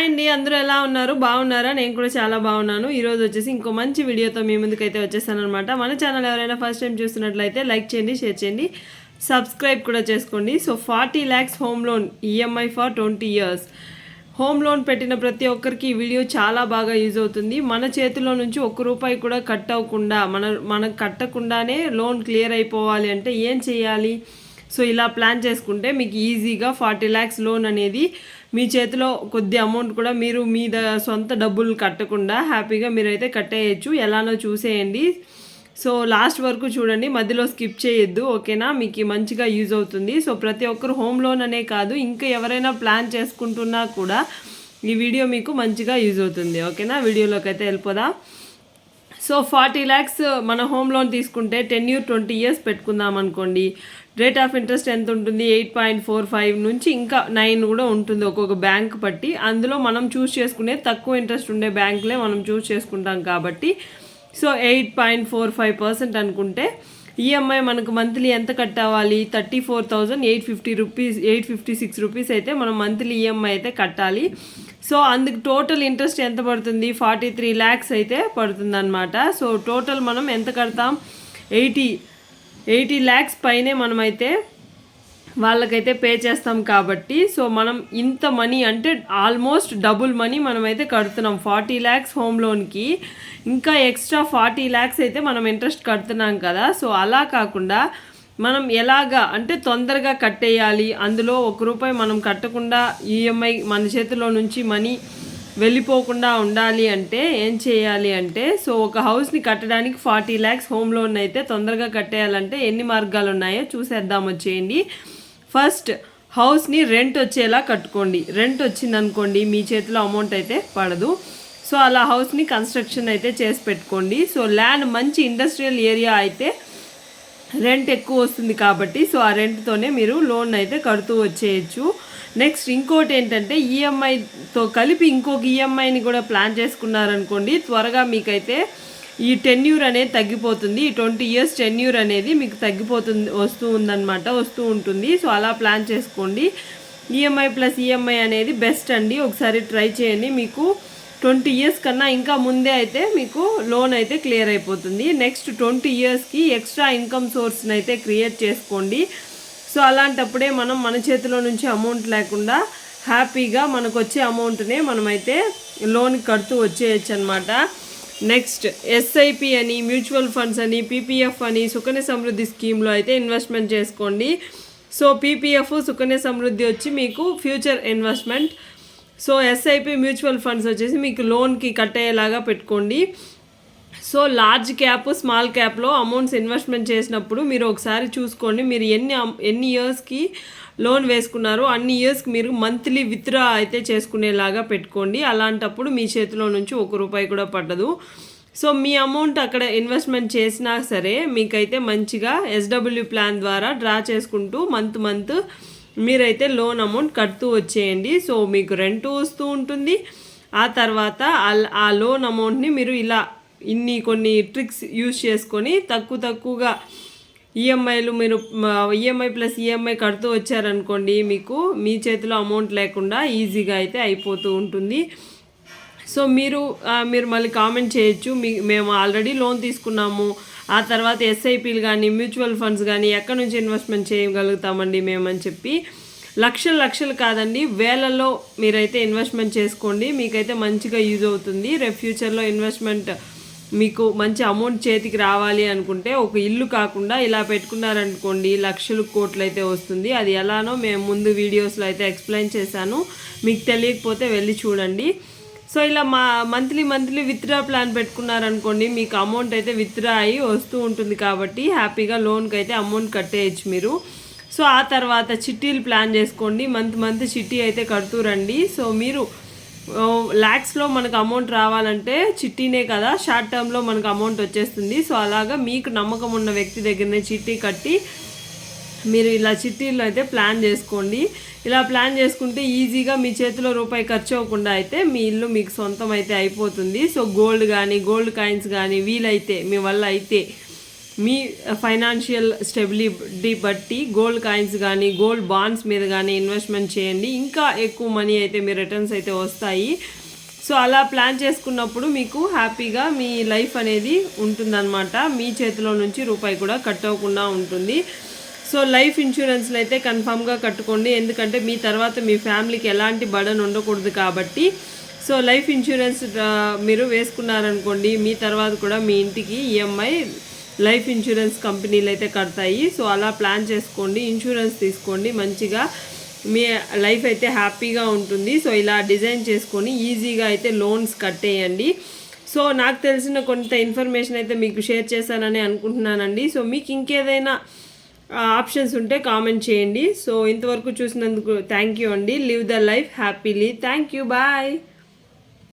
Hi అండి అందరూ ఎలా ఉన్నారు? బాగున్నారా? నేను కూడా చాలా బాగున్నాను. ఈరోజు వచ్చేసి ఇంకో మంచి వీడియోతో మీ ముందుకైతే వచ్చేసాను అనమాట మన ఛానల్ ఎవరైనా ఫస్ట్ టైం చూస్తున్నట్లయితే లైక్ చేయండి షేర్ చేయండి. సబ్స్క్రైబ్ కూడా చేసుకోండి. So forty lakhs home loan EMI for twenty years. Home loan పెట్టిన ప్రతి ఒక్కరికి ఈ వీడియో చాలా బాగా యూజ్ అవుతుంది. మన చేతిలో నుంచి ఒక్క రూపాయి కూడా కట్ అవ్వకుండా మన మనకు కట్టకుండానే లోన్ క్లియర్ అయిపోవాలి అంటే ఏం చేయాలి? సో ఇలా ప్లాన్ చేసుకుంటే మీకు ఈజీగా ఫార్టీ ల్యాక్స్ లోన్ అనేది మీ చేతిలో కొద్ది అమౌంట్ కూడా మీరు మీ సొంత డబ్బులు కట్టకుండా హ్యాపీగా మీరైతే కట్టేయచ్చు. ఎలానో చూసేయండి. సో లాస్ట్ వరకు చూడండి. మధ్యలో స్కిప్ చేయొద్దు. ఓకేనా? మీకు మంచిగా యూజ్ అవుతుంది. సో ప్రతి ఒక్కరు హోమ్ లోన్ అనే కాదు. ఇంకా ఎవరైనా ప్లాన్ చేసుకుంటున్నా కూడా ఈ వీడియో మీకు మంచిగా యూజ్ అవుతుంది. ఓకేనా? వీడియోలోకి అయితే వెళ్ళిపోదాం. సో ఫార్టీ ల్యాక్స్ మన హోమ్ లోన్ తీసుకుంటే టెన్ ఇయర్ ట్వంటీ ఇయర్స్ పెట్టుకుందాం అనుకోండి. రేట్ ఆఫ్ ఇంట్రెస్ట్ ఎంత ఉంటుంది? ఎయిట్ పాయింట్ ఫోర్ ఫైవ్ నుంచి ఇంకా నైన్ కూడా ఉంటుంది ఒక్కొక్క బ్యాంక్ బట్టి. అందులో మనం చూస్ చేసుకునే తక్కువ ఇంట్రెస్ట్ ఉండే బ్యాంకులే మనం చూస్ చేసుకుంటాం కాబట్టి. So eight point four five percent అనుకుంటే ఈఎంఐ మనకు మంత్లీ ఎంత కట్టాలి thirty four thousand eight fifty rupees eight fifty six rupees అయితే మనం మంత్లీ ఈఎంఐ అయితే కట్టాలి. సో అందుకు టోటల్ ఇంట్రెస్ట్ ఎంత పడుతుంది? ఫార్టీ త్రీ ల్యాక్స్ అయితే పడుతుంది అనమాట సో టోటల్ మనం ఎంత కడతాం? ఎయిటీ ఎయిటీ ల్యాక్స్ పైనే మనమైతే వాళ్ళకైతే పే చేస్తాం కాబట్టి సో మనం ఇంత మనీ అంటే ఆల్మోస్ట్ డబుల్ మనీ మనమైతే కడుతున్నాం. ఫార్టీ ల్యాక్స్ హోమ్ లోన్కి. ఇంకా ఎక్స్ట్రా ఫార్టీ ల్యాక్స్ అయితే మనం ఇంట్రెస్ట్ కడుతున్నాం కదా. సో అలా కాకుండా మనం ఎలాగా అంటే తొందరగా కట్టేయాలి. అందులో ఒక రూపాయి మనం కట్టకుండా ఈఎంఐ మన చేతిలో నుంచి మనీ వెళ్ళిపోకుండా ఉండాలి అంటే ఏం చేయాలి అంటే సో ఒక హౌస్ని కట్టడానికి ఫార్టీ ల్యాక్స్ హోమ్ లోన్ అయితే తొందరగా కట్టేయాలంటే ఎన్ని మార్గాలు ఉన్నాయో చూసేద్దాం వచ్చేయండి ఫస్ట్ హౌస్ని రెంట్ వచ్చేలా కట్టుకోండి. రెంట్ వచ్చిందనుకోండి మీ చేతిలో అమౌంట్ అయితే పడదు. సో అలా హౌస్ని కన్స్ట్రక్షన్ అయితే చేసి పెట్టుకోండి. సో ల్యాండ్ మంచి ఇండస్ట్రియల్ ఏరియా అయితే రెంట్ ఎక్కువ వస్తుంది కాబట్టి సో ఆ రెంట్తోనే మీరు లోన్ అయితే కడుతూ వచ్చేయచ్చు. నెక్స్ట్ ఇంకోటి ఏంటంటే ఈఎంఐతో కలిపి ఇంకొక ఈఎంఐని కూడా ప్లాన్ చేసుకున్నారనుకోండి త్వరగా మీకైతే ఈ టెన్యూర్ అనేది తగ్గిపోతుంది. ఈ ట్వంటీ ఇయర్స్ టెన్యూర్ అనేది మీకు తగ్గిపోతుంది వస్తూ ఉందన్నమాట వస్తూ ఉంటుంది. సో అలా ప్లాన్ చేసుకోండి. ఈఎంఐ ప్లస్ ఈఎంఐ అనేది బెస్ట్ అండి. ఒకసారి ట్రై చేయండి. మీకు ట్వంటీ ఇయర్స్ కన్నా ఇంకా ముందే అయితే మీకు లోన్ అయితే క్లియర్ అయిపోతుంది. నెక్స్ట్ ట్వంటీ ఇయర్స్కి ఎక్స్ట్రా ఇన్కమ్ సోర్స్ని అయితే క్రియేట్ చేసుకోండి. సో అలాంటప్పుడే మనం మన చేతిలో నుంచి అమౌంట్ లేకుండా హ్యాపీగా మనకు వచ్చే అమౌంట్నే మనమైతే లోన్ కడుతూ వచ్చేయచ్చు అనమాట నెక్స్ట్ ఎస్ఐపి అని మ్యూచువల్ ఫండ్స్ అని పీపీఎఫ్ అని సుకన్య సమృద్ధి స్కీమ్లో అయితే ఇన్వెస్ట్మెంట్ చేసుకోండి. సో పీపీఎఫ్ సుకన్య సమృద్ధి వచ్చి మీకు future investment. So SIP mutual funds వచ్చేసి మీకు లోన్కి కట్టేలాగా పెట్టుకోండి. సో లార్జ్ క్యాప్ స్మాల్ క్యాప్లో అమౌంట్స్ ఇన్వెస్ట్మెంట్ చేసినప్పుడు మీరు ఒకసారి చూసుకోండి. మీరు ఎన్ని ఎన్ని ఇయర్స్కి లోన్ వేసుకున్నారో అన్ని ఇయర్స్కి మీరు మంత్లీ విత్డ్రా అయితే చేసుకునేలాగా పెట్టుకోండి. అలాంటప్పుడు మీ చేతిలో నుంచి ఒక రూపాయి కూడా పడదు. సో మీ అమౌంట్ అక్కడ ఇన్వెస్ట్మెంట్ చేసినా సరే మీకైతే మంచిగా ఎస్డబ్ల్యూ ప్లాన్ ద్వారా డ్రా చేసుకుంటూ మంత్ మంత్ మీరైతే లోన్ అమౌంట్ కడుతూ వచ్చేయండి. సో మీకు రెంట్ వస్తూ ఉంటుంది. ఆ తర్వాత ఆ లోన్ అమౌంట్ని మీరు ఇలా ఇన్ని కొన్ని ట్రిక్స్ యూజ్ చేసుకొని తక్కువ తక్కువగా ఈఎంఐలు మీరు ఈఎంఐ ప్లస్ ఈఎంఐ కడుతూ వచ్చారనుకోండి మీకు మీ చేతిలో అమౌంట్ లేకుండా ఈజీగా అయితే అయిపోతూ ఉంటుంది. సో మీరు మీరు మళ్ళీ కామెంట్ చేయొచ్చు. మీ మేము ఆల్రెడీ లోన్ తీసుకున్నాము. ఆ తర్వాత ఎస్ఐపీలు కానీ మ్యూచువల్ ఫండ్స్ కానీ ఎక్కడి నుంచి ఇన్వెస్ట్మెంట్ చేయగలుగుతామండి మేము అని చెప్పి లక్షలు లక్షలు కాదండి వేలలో మీరైతే ఇన్వెస్ట్మెంట్ చేసుకోండి. మీకైతే మంచిగా యూజ్ అవుతుంది. రేపు ఫ్యూచర్లో ఇన్వెస్ట్మెంట్ మీకు మంచి అమౌంట్ చేతికి రావాలి అనుకుంటే ఒక ఇల్లు కాకుండా ఇలా పెట్టుకున్నారనుకోండి లక్షలు కోట్లు అయితే వస్తుంది. అది ఎలానో మేము ముందు వీడియోస్లో అయితే ఎక్స్ప్లెయిన్ చేశాను. మీకు తెలియకపోతే వెళ్ళి చూడండి. సో ఇలా మా మంత్లీ మంత్లీ విత్డ్రా ప్లాన్ పెట్టుకున్నారనుకోండి మీకు అమౌంట్ అయితే విత్డ్రా అయ్యి వస్తూ ఉంటుంది కాబట్టి హ్యాపీగా లోన్కి అయితే అమౌంట్ కట్టేయచ్చు మీరు. సో ఆ తర్వాత చిట్టీలు ప్లాన్ చేసుకోండి. మంత్ మంత్ చిట్టీ అయితే కడుతూ రండి. సో మీరు ల్యాక్స్లో మనకు అమౌంట్ రావాలంటే చిట్టీనే కదా. షార్ట్ టర్మ్లో మనకు అమౌంట్ వచ్చేస్తుంది. సో అలాగా మీకు నమ్మకం ఉన్న వ్యక్తి దగ్గరనే చిట్టీ కట్టి మీరు ఇలా చిట్టీలు అయితే ప్లాన్ చేసుకోండి. ఇలా ప్లాన్ చేసుకుంటే ఈజీగా మీ చేతిలో రూపాయి ఖర్చు అవ్వకుండా అయితే మీ ఇల్లు మీకు సొంతం అయితే అయిపోతుంది. సో గోల్డ్ కానీ గోల్డ్ కాయిన్స్ కానీ వీలైతే మీ వల్ల అయితే మీ ఫైనాన్షియల్ స్టెబిలిటీ బట్టి గోల్డ్ కాయిన్స్ కానీ గోల్డ్ బాండ్స్ మీద కానీ ఇన్వెస్ట్మెంట్ చేయండి. ఇంకా ఎక్కువ మనీ అయితే మీ రిటర్న్స్ అయితే వస్తాయి. సో అలా ప్లాన్ చేసుకున్నప్పుడు మీకు హ్యాపీగా మీ లైఫ్ అనేది ఉంటుందన్నమాట. మీ చేతిలో నుంచి రూపాయి కూడా కట్ అవ్వకుండా ఉంటుంది. సో లైఫ్ ఇన్సూరెన్స్లు అయితే కన్ఫామ్గా కట్టుకోండి. ఎందుకంటే మీ తర్వాత మీ ఫ్యామిలీకి ఎలాంటి బడన్ ఉండకూడదు కాబట్టి. సో లైఫ్ ఇన్సూరెన్స్ మీరు వేసుకున్నారనుకోండి మీ తర్వాత కూడా మీ ఇంటికి ఈఎంఐ లైఫ్ ఇన్సూరెన్స్ కంపెనీలు అయితే కడతాయి. సో అలా ప్లాన్ చేసుకోండి. ఇన్సూరెన్స్ తీసుకోండి. మంచిగా మీ లైఫ్ అయితే హ్యాపీగా ఉంటుంది. సో ఇలా డిజైన్ చేసుకొని ఈజీగా అయితే లోన్స్ కట్టేయండి. సో నాకు తెలిసిన కొంత ఇన్ఫర్మేషన్ అయితే మీకు షేర్ చేశానని అనుకుంటున్నానండి. సో మీకు ఇంకేదైనా ఆప్షన్స్ ఉంటే కామెంట్ చేయండి. సో ఇంతవరకు చూసినందుకు థ్యాంక్ యూ అండి. Live the life happily. Thank you. Bye.